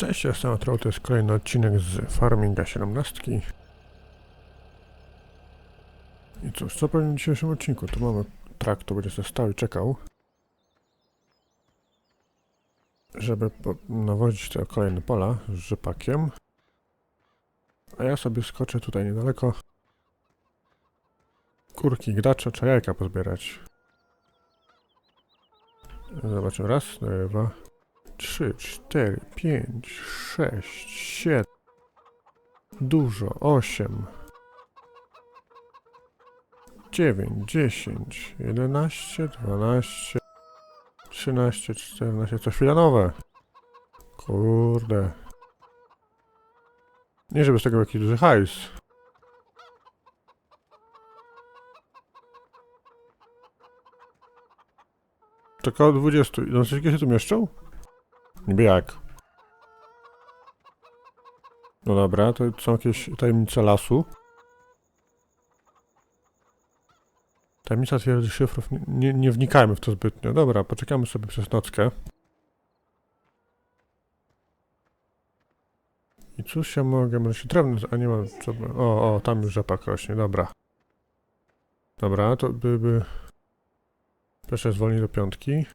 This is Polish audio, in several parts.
Cześć, ja jestem Atrol, to jest kolejny odcinek z Farminga 17. I cóż, co powiem w dzisiejszym odcinku? Tu mamy trak, to będzie sobie stał i czekał. Żeby nawozić te kolejne pola z rzepakiem. A ja sobie skoczę tutaj niedaleko. Kurki, gracze, trzeba jajka pozbierać. Zobaczymy, raz, dwa, trzy, cztery, pięć, sześć, siedem. Dużo, osiem. Dziewięć, dziesięć, jedenaście, dwanaście, trzynaście, czternaście. Co chwila nowe. Kurde. Nie żeby z tego jakiś duży hajs. Około 20. No, wszystkie się tu mieszczą? Niby jak? No dobra, to są jakieś tajemnice lasu. Tajemnica twierdzy szyfrów. Nie, nie, wnikajmy w to zbytnio. Dobra, poczekamy sobie przez nockę. I cóż ja mogę? Może się drewno... A nie mam... Co... O, o, tam już rzepak rośnie, dobra. Dobra, to by... by... Proszę zwolnić do piątki.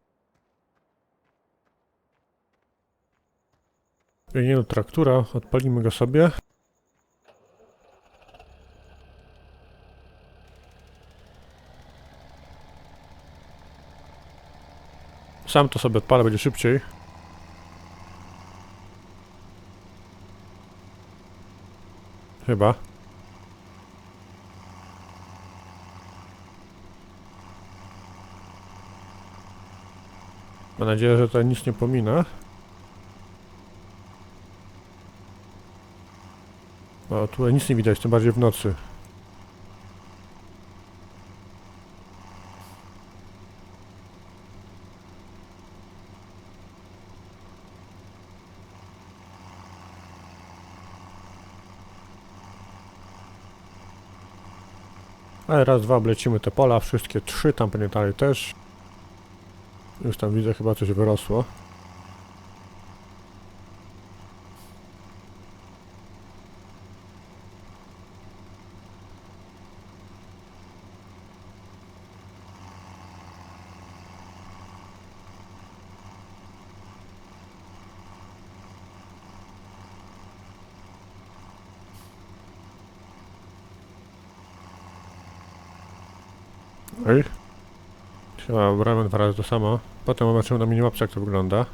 Biegnie do traktura, odpalimy go sobie. Sam to sobie odpalę, będzie szybciej. Chyba. Mam nadzieję, że to nic nie pomina. Bo tutaj nic nie widać, tym bardziej w nocy. Ale raz, dwa oblecimy te pola, wszystkie trzy, tam pewnie dalej też. Już tam widzę, chyba coś wyrosło. Oj. Chyba brałem dwa razy to samo. Potem zobaczymy na minimapce jak to wygląda.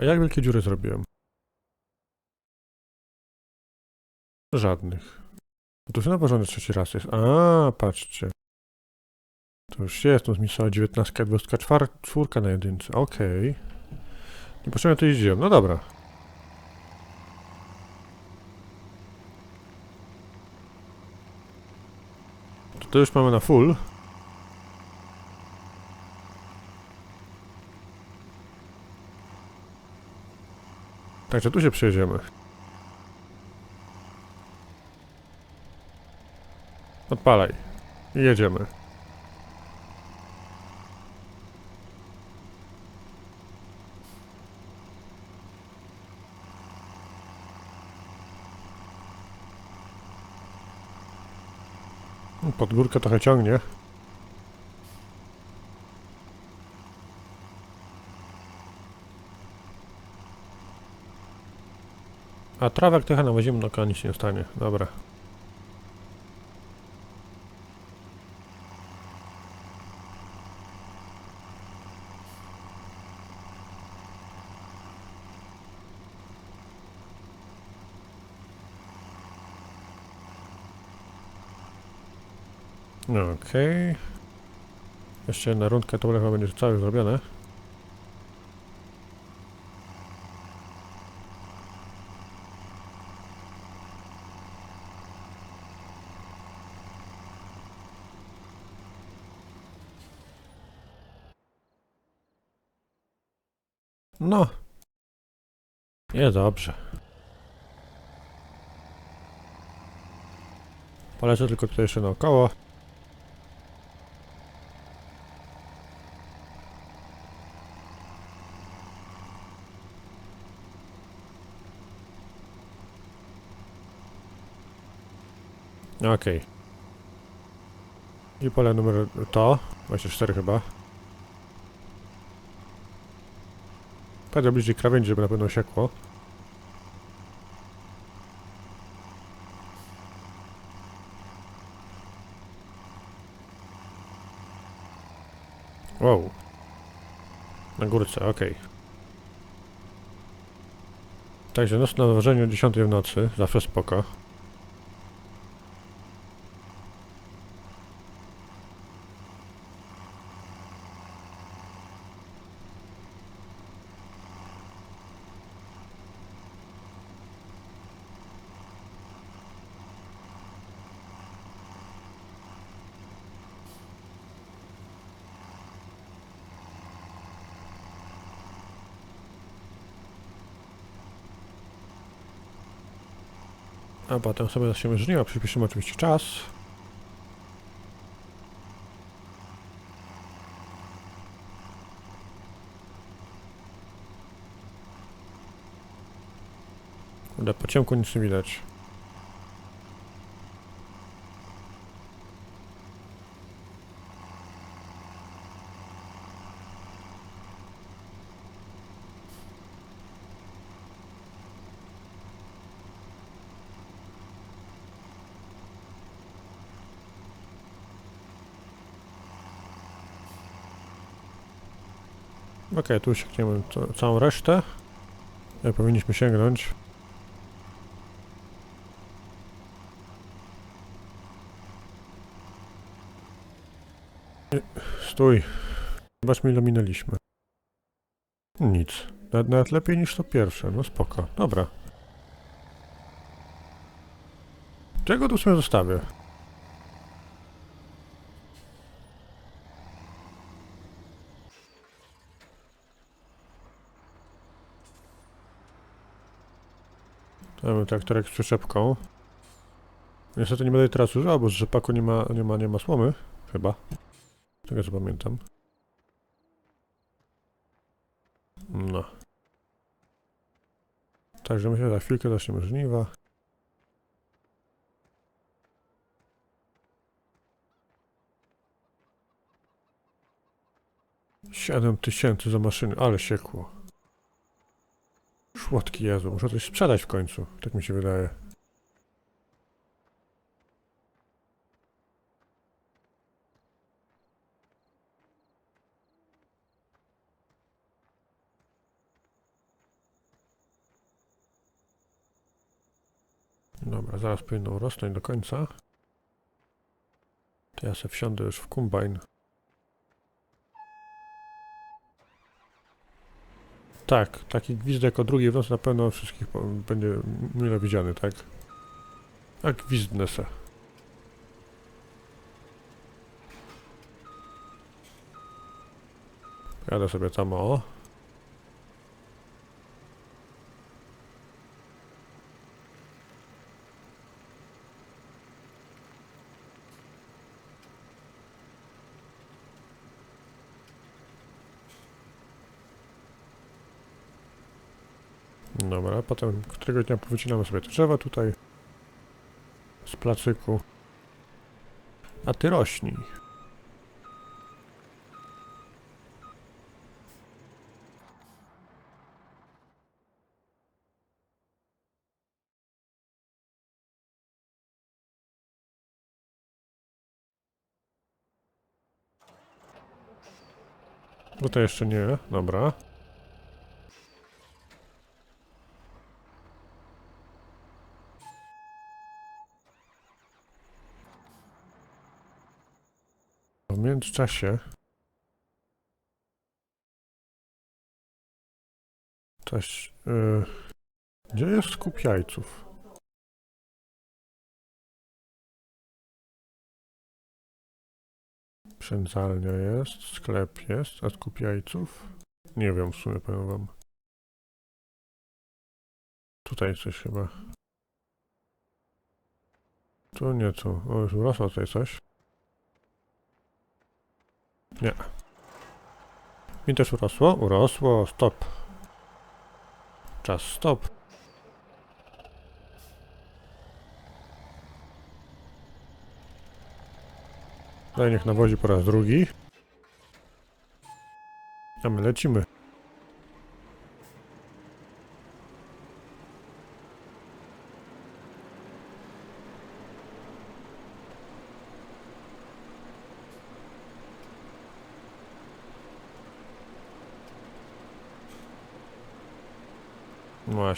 Dobra, jak wielkie dziury zrobiłem? Żadnych. To już na porządek trzeci raz jest. A, patrzcie. To już jest, to zmisała 19, 24 czwórka na jedynce. Okej. Nie potrzebnie to jeździłem. No dobra. To już mamy na full. Także tu się przejedziemy. Odpalaj. Jedziemy. Pod górkę trochę ciągnie. A trawek trochę nawozimy, no koło nic się nie stanie. Dobra. Okej. Jeszcze jedna rundka, to chyba będzie całe zrobione. No. Nie dobrze. Polecę tylko tutaj jeszcze naokoło. Okej. I pole numer to, 24 chyba. Będę bliżej krawędzi, żeby na pewno siekło. Wow. Na górce, okej. Także noc na nawożeniu o 10 w nocy, zawsze spoko. A potem sobie zaczniemy żniwa, przyspieszymy oczywiście czas. Kurde, po ciemku nic nie widać. Okej, tu sięgniemy ca- całą resztę. Jak powinniśmy sięgnąć. Nie, Stój. Zobaczmy ile minęliśmy. Nic. Nawet, nawet lepiej niż to pierwsze. No spoko. Dobra. Czego tu sobie zostawię? To Mamy traktorek z przyczepką. Niestety nie będę jej teraz używał, bo z rzepaku nie ma, nie ma, nie ma słomy. Chyba. Tego co pamiętam. No. Także myślę, że za chwilkę zaczniemy żniwa. Siedem tysięcy za maszyny, ale siekło. Szłodki Jezu, muszę coś sprzedać w końcu, tak mi się wydaje. Dobra, zaraz powinno rosnąć do końca. To ja sobie wsiądę już w kombajn. Tak, taki gwizdek o drugiej w nocy na pewno wszystkich będzie mile widziany, tak? A gwizdnę se. Jadę sobie tam o. Dobra, potem którego dnia powycinamy sobie te drzewa tutaj z placyku. A ty rośnij. Bo to jeszcze nie, dobra. Międzyczasie coś. Yy, gdzie jest skup jajców? Przędzalnia jest, sklep jest, a skup jajców? Nie wiem w sumie, powiem wam. Tutaj coś chyba. Tu nie tu. O, już urosło tutaj coś. Nie. Mi też urosło? Urosło. Stop. Czas stop. Daj niech nawozi po raz drugi. A my lecimy.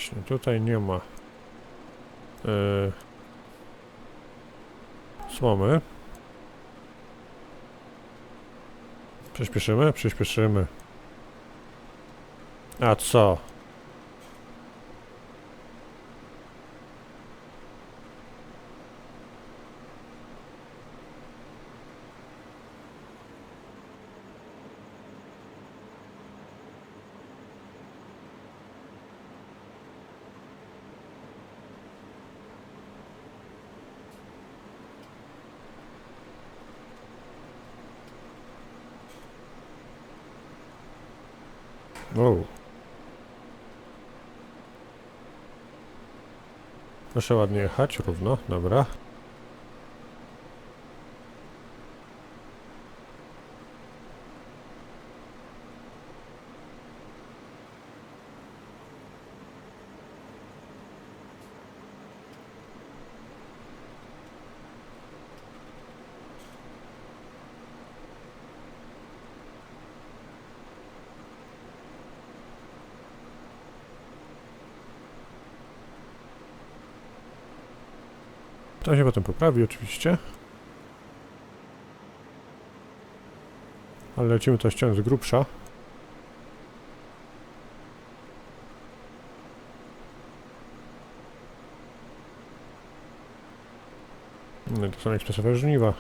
Właśnie, tutaj nie ma yy, słomy. Przyspieszymy? Przyspieszymy. A co? O. Proszę ładnie jechać, równo, dobra. Się potem poprawi oczywiście. Ale lecimy to ściąć z grubsza. No, to są ekspresowe żniwa.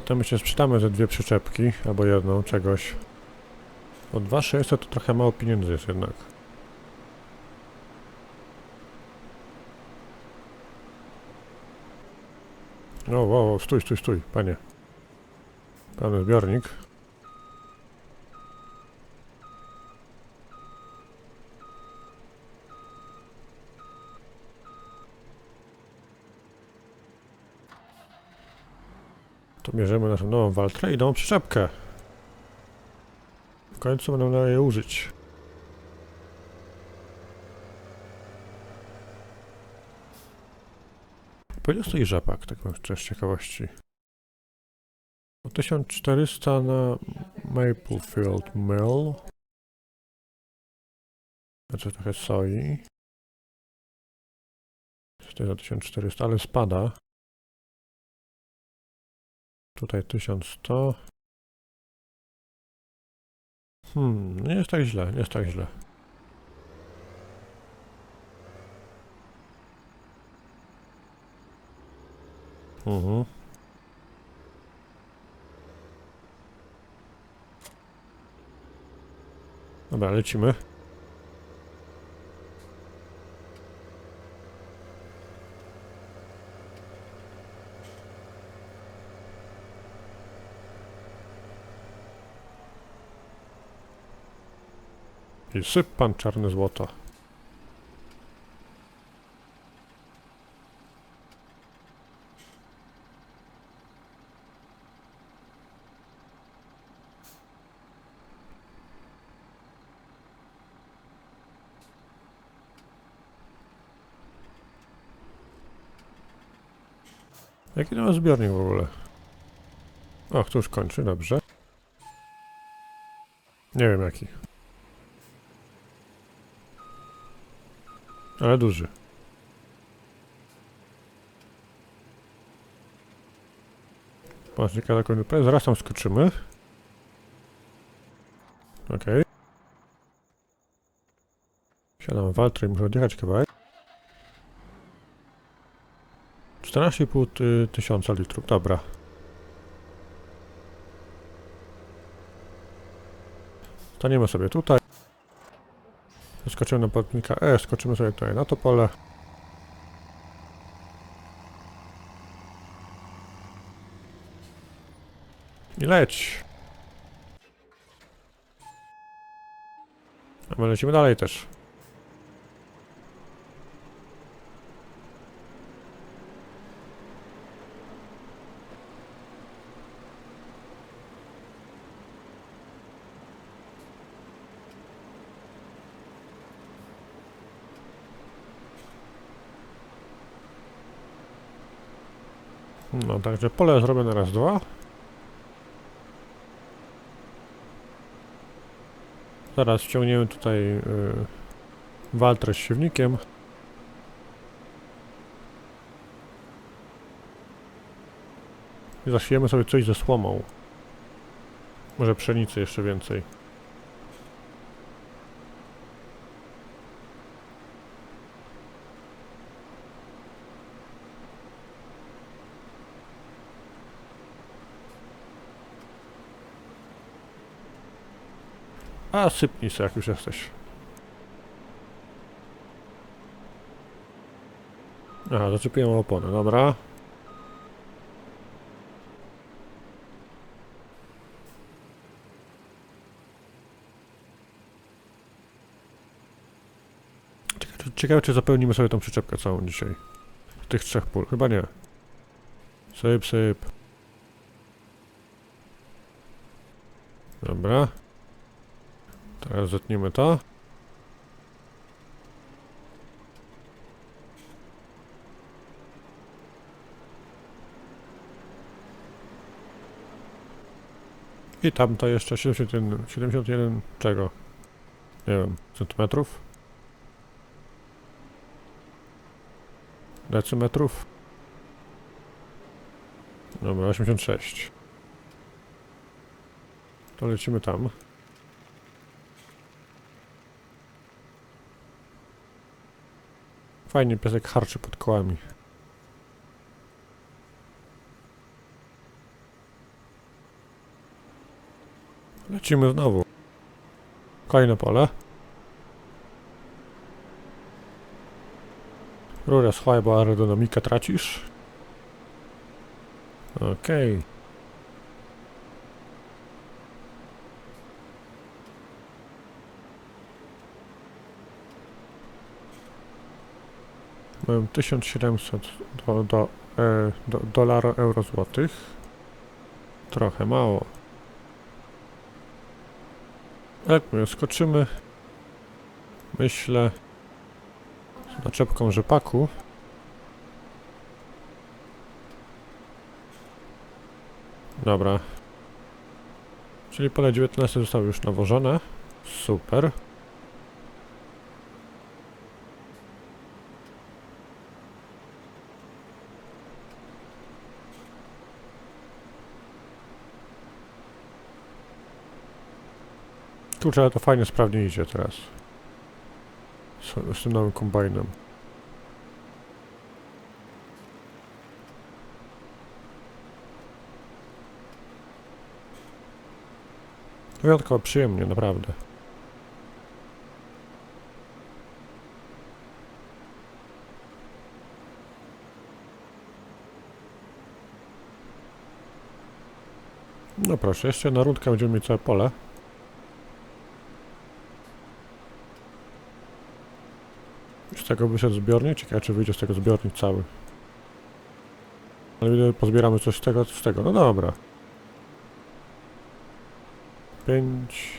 Potem my się sprzedamy ze dwie przyczepki, albo jedną, czegoś. Bo 2600 to trochę mało pieniędzy jest jednak. O, wow, wow, stój, stój, stój, panie. Pełny zbiornik. Bierzemy naszą nową Waltrę i nową przyczepkę. W końcu będę miał je użyć. Po ile stoi rzepak, tak mam jeszcze z ciekawości? O 1400 na Maplefield Mill. Znaczy trochę soi. Tutaj za 1400, ale spada. Tutaj 1100. Hmm, nie jest tak źle, nie jest tak źle. Mhm. Dobra, lecimy. I syp pan czarne złoto. Jaki to ma zbiornik w ogóle? Och, to już kończy, dobrze. Nie wiem jaki. Ale duży. Patrzcie, taką prawie zaraz tam skoczymy. Okej. Siadam Waltrę i muszę odjechać kawałek. 14,5 ty- tysiąca litrów, dobra. Staniemy sobie tutaj. Skoczymy na płatnika E, skoczymy sobie tutaj na to pole. I leć. A my lecimy dalej też. No, także pole zrobione raz, dwa. Zaraz ściągniemy tutaj y, waltrę z siewnikiem. I zasiejemy sobie coś ze słomą. Może pszenicy jeszcze więcej. A, sypnij sobie, jak już jesteś. Aha, zaczepiłem oponę, dobra. Ciekawe, czy zapełnimy sobie tą przyczepkę całą dzisiaj. Z tych trzech pól. Chyba nie. Syp, syp. Dobra. Teraz zetniemy to. I tam to jeszcze 71, 71 czego? Nie wiem, centymetrów? Decymetrów? Dobra, 86. To lecimy tam. Fajnie piesek harczy pod kołami. Lecimy znowu. Kolejne pole. Rurę schowaj, bo aerodynamikę tracisz. Okej. Mam 1700 do, do, e, do, dolara euro złotych. Trochę mało. Jak my skoczymy, myślę, z naczepką rzepaku. Dobra. Czyli pole 19 zostało już nawożone. Super. Kurczę, to fajnie, sprawnie idzie teraz. Z, z tym nowym kombajnem. Wyjątkowo przyjemnie, naprawdę. No proszę, jeszcze na rundkę będziemy mieć całe pole. Z tego wyszedł zbiornik? Ciekawe, czy wyjdzie z tego zbiornik cały. Ale pozbieramy coś z tego, z tego. No dobra. 5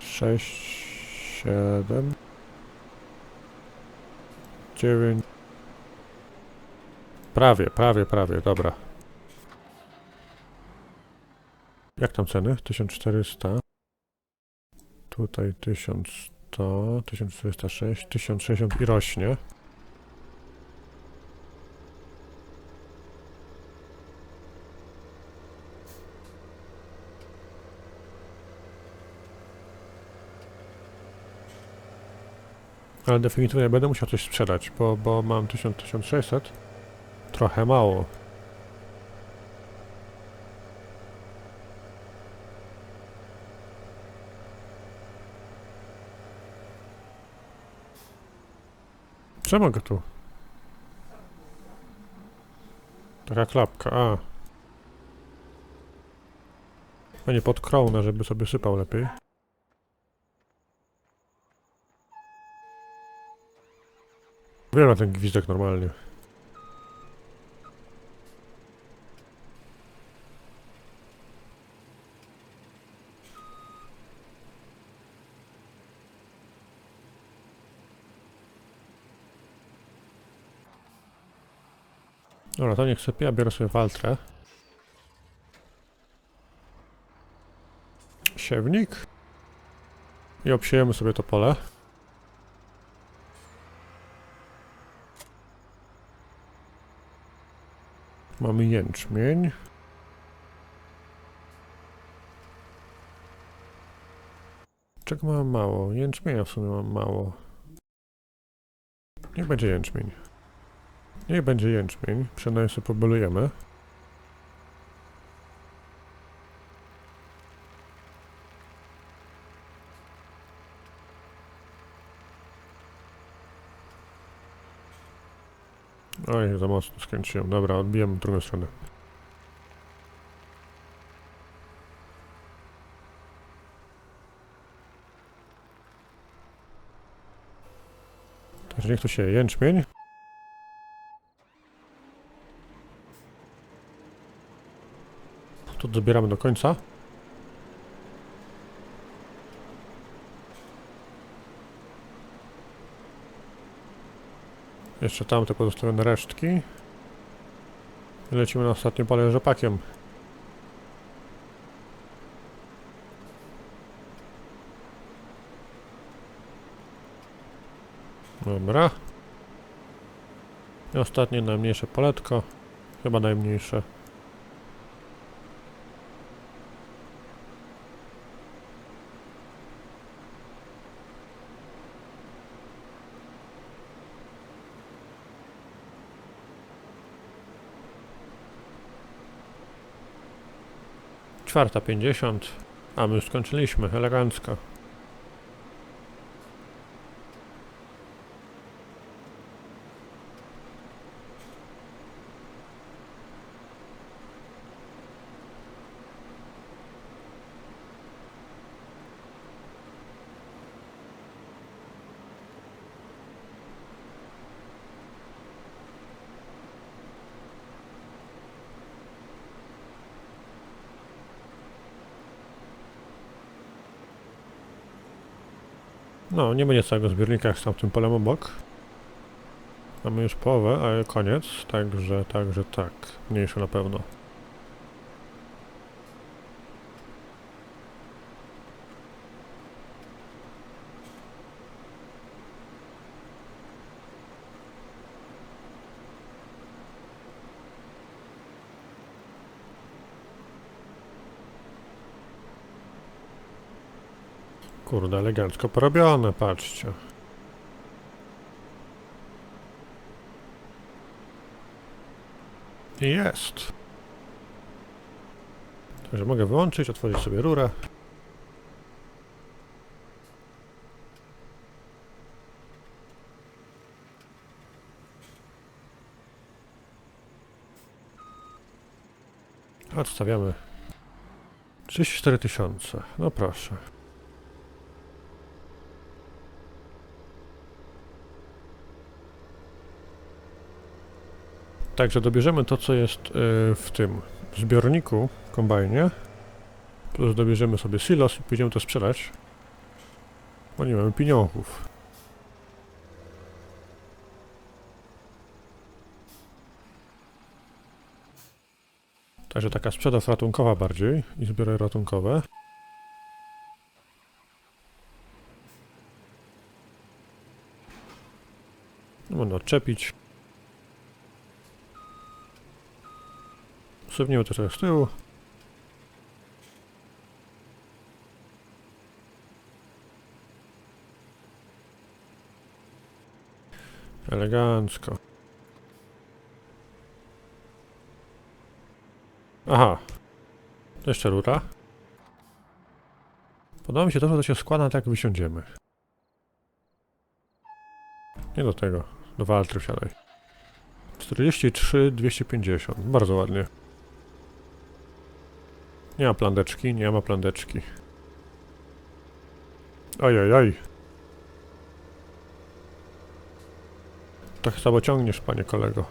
6 7 9 Prawie, prawie, prawie, dobra. Jak tam ceny? 1400. Tutaj 1100, 1406, 1060 i rośnie. Ale definitywnie będę musiał coś sprzedać, bo, bo mam 1000, 1600. trochę mało. Co mogę tu? Taka klapka, a. A nie pod kronę, żeby sobie sypał lepiej. Wiem ten gwizdek normalnie. Dobra, to niech sypie, ja biorę sobie waltrę. Siewnik. I obsiejemy sobie to pole. Mamy jęczmień. Czego mam mało? Jęczmienia w sumie mam mało. Niech będzie jęczmień. Niech będzie jęczmień. Przynajmniej sobie pobelujemy. Oj, za mocno skręciłem. Dobra, odbijemy w drugą stronę. Także niech tu się jęczmień. Tu dobieramy do końca. Jeszcze tamte pozostawione resztki. I lecimy na ostatnie pole rzepakiem. Dobra. I ostatnie najmniejsze poletko. Chyba najmniejsze. Czwarta pięćdziesiąt. A my skończyliśmy, elegancko. No, nie będzie całego zbiornika jak z tamtym polem obok. Mamy już połowę, ale koniec, także, także tak. Mniejsze na pewno. Kurde, elegancko porobione, patrzcie. Jest. Także mogę wyłączyć, otworzyć sobie rurę. Odstawiamy 34 tysiące. No proszę. Także dobierzemy to, co jest y, w tym zbiorniku, kombajnie. Plus dobierzemy sobie silos i pójdziemy to sprzedać. Bo nie mamy pieniążów. Także taka sprzedaż ratunkowa bardziej i zbiory ratunkowe. No, Można odczepić. Suwniemy to trochę z tyłu. Elegancko. Aha. To jeszcze rura. Podoba mi się to, że to się składa tak, wysiądziemy. Nie do tego. Do Waltry wsiadaj. 43, 250. Bardzo ładnie. Nie ma plandeczki, nie ma plandeczki. Ojej, oj. Tak samo ciągniesz, panie kolego.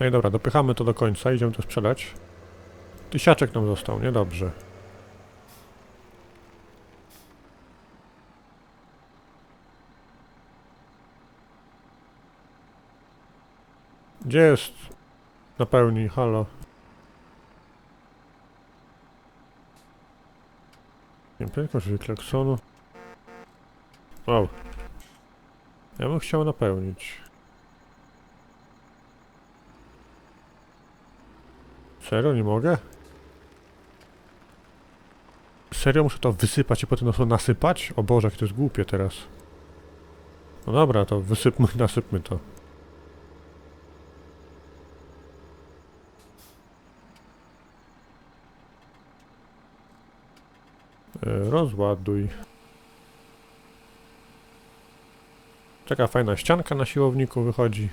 No i dobra, dopychamy to do końca, idziemy to sprzedać. Tysiaczek nam został, niedobrze. Gdzie jest na pełni? Halo. Nie prędkość klaksonu. Wow. Ja bym chciał napełnić. Serio? Nie mogę? Serio muszę to wysypać i potem to nasypać? O Boże, jak to jest głupie teraz. No dobra, to wysypmy, nasypmy to. Rozładuj. Taka fajna ścianka na siłowniku wychodzi.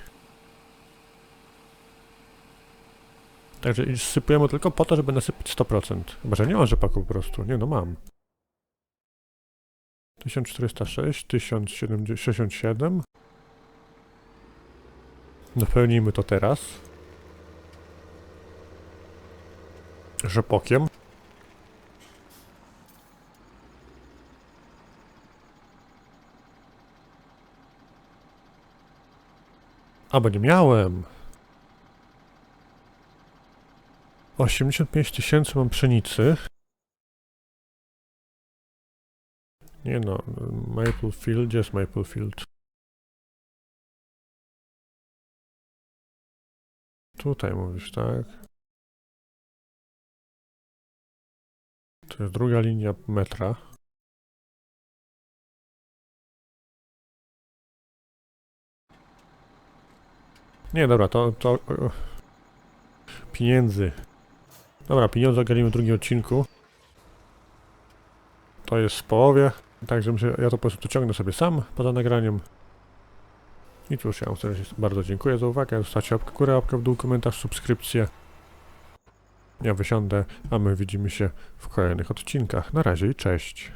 Także sypujemy tylko po to, żeby nasypać 100%. Chyba, że nie mam rzepaku po prostu. Nie no, mam. 1406, 1067. Napełnijmy to teraz. Rzepokiem. A, bo nie miałem. 85 tysięcy mam pszenicy. Nie no, Maplefield, gdzie jest Maplefield? Tutaj mówisz, tak? To jest druga linia metra. Nie, dobra, to... to pieniędzy. Dobra, pieniądze ogarnimy w drugim odcinku. To jest w połowie. Także myślę, ja to po prostu ciągnę sobie sam poza nagraniem. I cóż, ja wam bardzo dziękuję za uwagę. Zostawcie łapkę górę, łapkę w dół, komentarz, subskrypcję. Ja wysiądę, a my widzimy się w kolejnych odcinkach. Na razie i cześć.